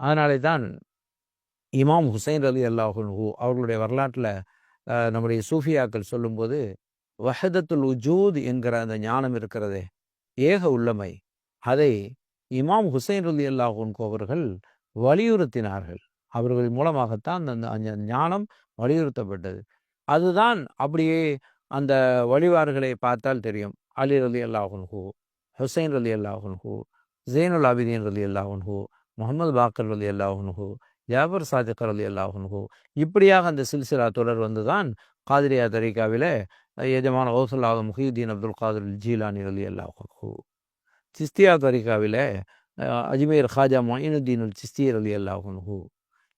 அதனாலே தான் இமாம் ஹுசைன் அலி அல்லாஹு அவர்களுடைய வரலாற்றில் நம்முடைய சூஃபியாக்கள் சொல்லும்போது வஹதத்துல் உஜூத் என்கிற அந்த ஞானம் இருக்கிறதே ஏக உள்ளமை. அதை இமாம் ஹுசைன் அலி அல்லாஹூன் அவர்கள் வலியுறுத்தினார்கள். அவர்கள் மூலமாகத்தான் அந்த ஞானம் வலியுறுத்தப்பட்டது. அதுதான் அப்படியே அந்த வழிவார்களை பார்த்தால் தெரியும். அலி அலி அல்லாஹுன்ஹூ ஹுசைன் அலி அல்லாஹுன்ஹூ ஜெயினுல் அபிதீன் அலி அல்லாஹுன்ஹூ முகமது பாக்கர் அலி அல்லாஹுன்ஹூ ஜாபர் சாதிக்கர் அலி அல்லாஹுன்ஹூ இப்படியாக அந்த சில்சிலா தொடர் வந்து தான் காதிரியா தரிகாவில் எஜமான ஓசுல்லாஹ் முஹீதீன் அப்துல் காதர் ஜீலானி அலி அல்லாஹு சிஸ்தியா தரிகாவில் அஜ்மீர் ஹாஜா மொயினுத்தீன் சிஸ்தியர் அலி அல்லாஹுன்ஹூ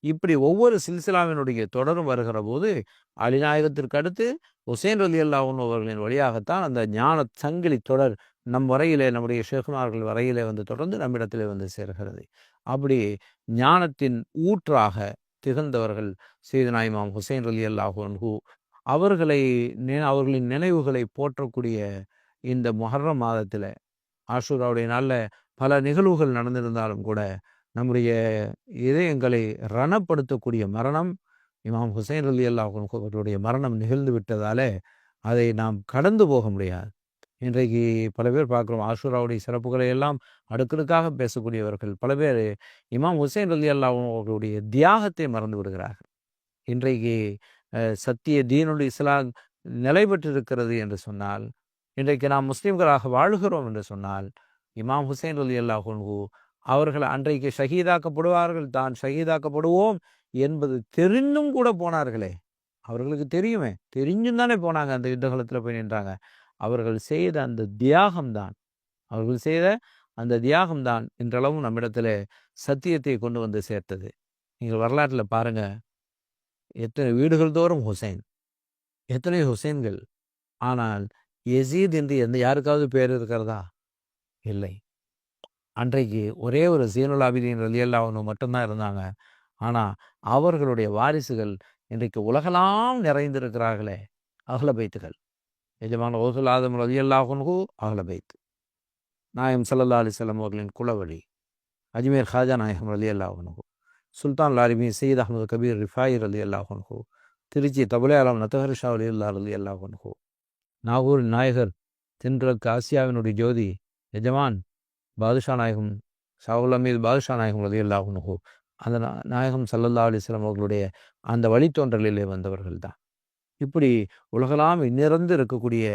இப்படி ஒவ்வொரு சில்சிலாவினுடைய தொடரும் வருகிற போது அலிநாயகத்திற்கு அடுத்து ஹுசேன் அலி அல்லாஹூன் அவர்களின் வழியாகத்தான் அந்த ஞான சங்கிலி தொடர் நம் வரையிலே நம்முடைய ஷேகுமார்கள் வரையிலே வந்து தொடர்ந்து நம்மிடத்திலே வந்து சேர்கிறது. அப்படி ஞானத்தின் ஊற்றாக திகழ்ந்தவர்கள் சீதனாயிமாம் ஹுசைன் அலி அல்லாஹூன்ஹூ அவர்களை அவர்களின் நினைவுகளை போற்றக்கூடிய இந்த மொஹர்ரம் மாதத்தில் ஆஷூராவுடைய நாளில் பல நிகழ்வுகள் நடந்திருந்தாலும் கூட நம்முடைய இதயங்களை ரணப்படுத்தக்கூடிய மரணம் இமாம் ஹுசைன் அலி அல்லாஹர்களுடைய மரணம் நிகழ்ந்து விட்டதாலே அதை நாம் கடந்து போக முடியாது. இன்றைக்கு பல பேர் பார்க்குறோம். ஆஷூராவுடைய சிறப்புகளை எல்லாம் அடுக்கடுக்காக பேசக்கூடியவர்கள். பல பேர் இமாம் ஹுசைன் அலி அல்லா அவர்களுடைய தியாகத்தை மறந்து விடுகிறார்கள். இன்றைக்கு சத்திய தீனுடைய இஸ்லாம் நிலை பெற்றிருக்கிறது என்று சொன்னால் இன்றைக்கு நாம் முஸ்லீம்களாக வாழுகிறோம் என்று சொன்னால் இமாம் ஹுசைன் அலி அல்லாஹூ அவர்கள் அன்றைக்கு ஷஹீதாக்கப்படுவார்கள். தான் ஷஹீதாக்கப்படுவோம் என்பது தெரிந்தும் கூட போனார்களே. அவர்களுக்கு தெரியுமே. தெரிஞ்சும் தானே போனாங்க. அந்த யுத்தகலத்தில் போய் நின்றாங்க. அவர்கள் செய்த அந்த தியாகம்தான். அவர்கள் செய்த அந்த தியாகம்தான் இன்றளவும் நம்மிடத்தில் சத்தியத்தை கொண்டு வந்து சேர்த்தது. நீங்கள் வரலாற்றில் பாருங்க. எத்தனை வீடுகள் தோறும் ஹுசைன். எத்தனை ஹுசைன்கள். ஆனால் எசீத் என்று எந்த யாருக்காவது பேர் இருக்கிறதா? இல்லை. அன்றைக்கு ஒரே ஒரு சீனுல் ஆபிதீன் ஒன்று மட்டும்தான் இருந்தாங்க. ஆனால் அவர்களுடைய வாரிசுகள் இன்றைக்கு உலகெல்லாம் நிறைந்திருக்கிறார்களே. அகல பைத்துகள் எஜமான ஓசுல் ஆதம் ரலியல்லாஹுன்ஹு அகல பைத்து நாயம் சல்லா அலிசல்லாம் அவர்களின் குலவழி அஜ்மீர் ஹாஜா நாயகம் ரலி அல்லாஹுன்ஹு சுல்தான் லாரிமி சயீத் அஹமது கபீர் ரிஃபாயி ரலி அல்லாஹுன்ஹு திருச்சி தபுலே நத்தஹர் ஷா அலி அல்லா ரலி அல்லாஹுன்ஹு நாகூர் நாயகர் தென்கிழக்கு ஆசியாவினுடைய ஜோதி எஜமான் பாதுஷா நாயகம் ஷாவுல் அமீது பாதுஷா நாயகம் ரதி அல்லாஹுனுஹோ அந்த நாயகம் சல்லல்லா அலிஸ்லாம் அவர்களுடைய அந்த வழித்தோன்றலிலே வந்தவர்கள் தான். இப்படி உலகலாம் நிறந்து இருக்கக்கூடிய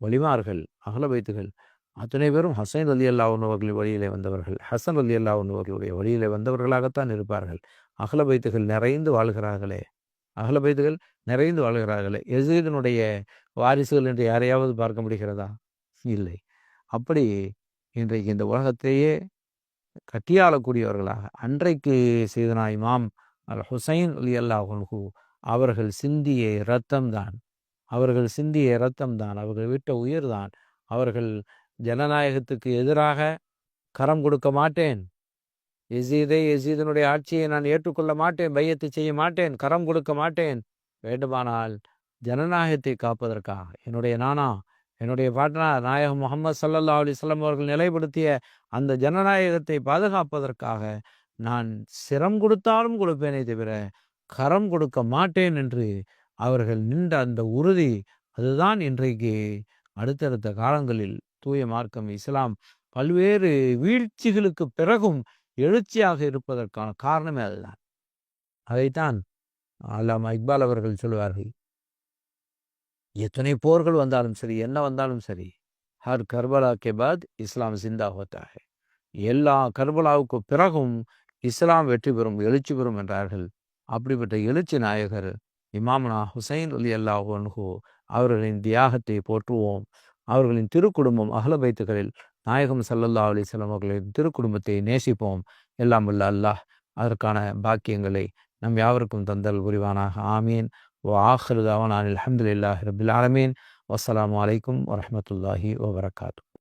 வழிமார்கள் அகல வைத்துகள் அத்தனை பேரும் ஹசைன் அலி அல்லாஹன் அவர்களின் வழியிலே வந்தவர்கள். ஹசன் அலி அல்லாஹன் அவர்களுடைய வழியிலே வந்தவர்களாகத்தான் இருப்பார்கள். அகல பைத்துகள் நிறைந்து வாழ்கிறார்களே அகல பைத்துகள் நிறைந்து வாழ்கிறார்களே. எசீதனுடைய வாரிசுகள் என்று யாரையாவது பார்க்க முடிகிறதா? இல்லை. அப்படி இன்றைக்கு இந்த உலகத்தையே கட்டியாளக்கூடியவர்களாக அன்றைக்கு செய்தனா இமாம் அல் ஹுசைன் அலி அல்லாஹு அவர்கள் சிந்திய இரத்தம்தான். அவர்கள் சிந்திய இரத்தம்தான். அவர்கள் விட்ட உயிர்தான். அவர்கள் ஜனநாயகத்துக்கு எதிராக கரம் கொடுக்க மாட்டேன். எசீதை எசீதனுடைய ஆட்சியை நான் ஏற்றுக்கொள்ள மாட்டேன். பையத்தை செய்ய மாட்டேன். கரம் கொடுக்க மாட்டேன். வேண்டுமானால் ஜனநாயகத்தை காப்பதற்காக என்னுடைய நானா என்னுடைய பாட்டனார் நாயகம் முகமது சல்லல்லா அலிஸ்லாம் அவர்கள் நிலைப்படுத்திய அந்த ஜனநாயகத்தை பாதுகாப்பதற்காக நான் சிரம் கொடுத்தாலும் கொடுப்பேனே தவிர கரம் கொடுக்க மாட்டேன் என்று அவர்கள் நின்ற அந்த உறுதி அதுதான் இன்றைக்கு அடுத்தடுத்த காலங்களில் தூய மார்க்கம் இஸ்லாம் பல்வேறு வீழ்ச்சிகளுக்கு பிறகும் எழுச்சியாக இருப்பதற்கான காரணமே அதுதான். அதைத்தான் அல்லாமா இக்பால் அவர்கள் சொல்வார்கள். எத்தனை போர்கள் வந்தாலும் சரி என்ன வந்தாலும் சரி ஹர் கர்பலா கே பாத் இஸ்லாம் சிந்தா ஹோத்தாக. எல்லா கர்பலாவுக்கு பிறகும் இஸ்லாம் வெற்றி பெறும் எழுச்சி பெறும் என்றார்கள். அப்படிப்பட்ட எழுச்சி நாயகர் இமாம்னா ஹுசைன் அலி அல்லாஹு அவர்களின் தியாகத்தை போற்றுவோம். அவர்களின் திருக்குடும்பம் அகலபைத்துகளில் நாயகம் சல்லல்லா அலிஸ்லாம் அவர்களின் திருக்குடும்பத்தை நேசிப்போம். எல்லாம் உள்ள அல்லாஹ் அதற்கான பாக்கியங்களை நம் யாவருக்கும் தந்தல் புரிவானாக. ஆமீன். ஓ ஆஹ்ருதாவான் அலமதுல்லாஹ் ரபில் ஆலமீன். வசலாம் வலைக்கம் வரமத்துல்லாஹி வபரகாத்து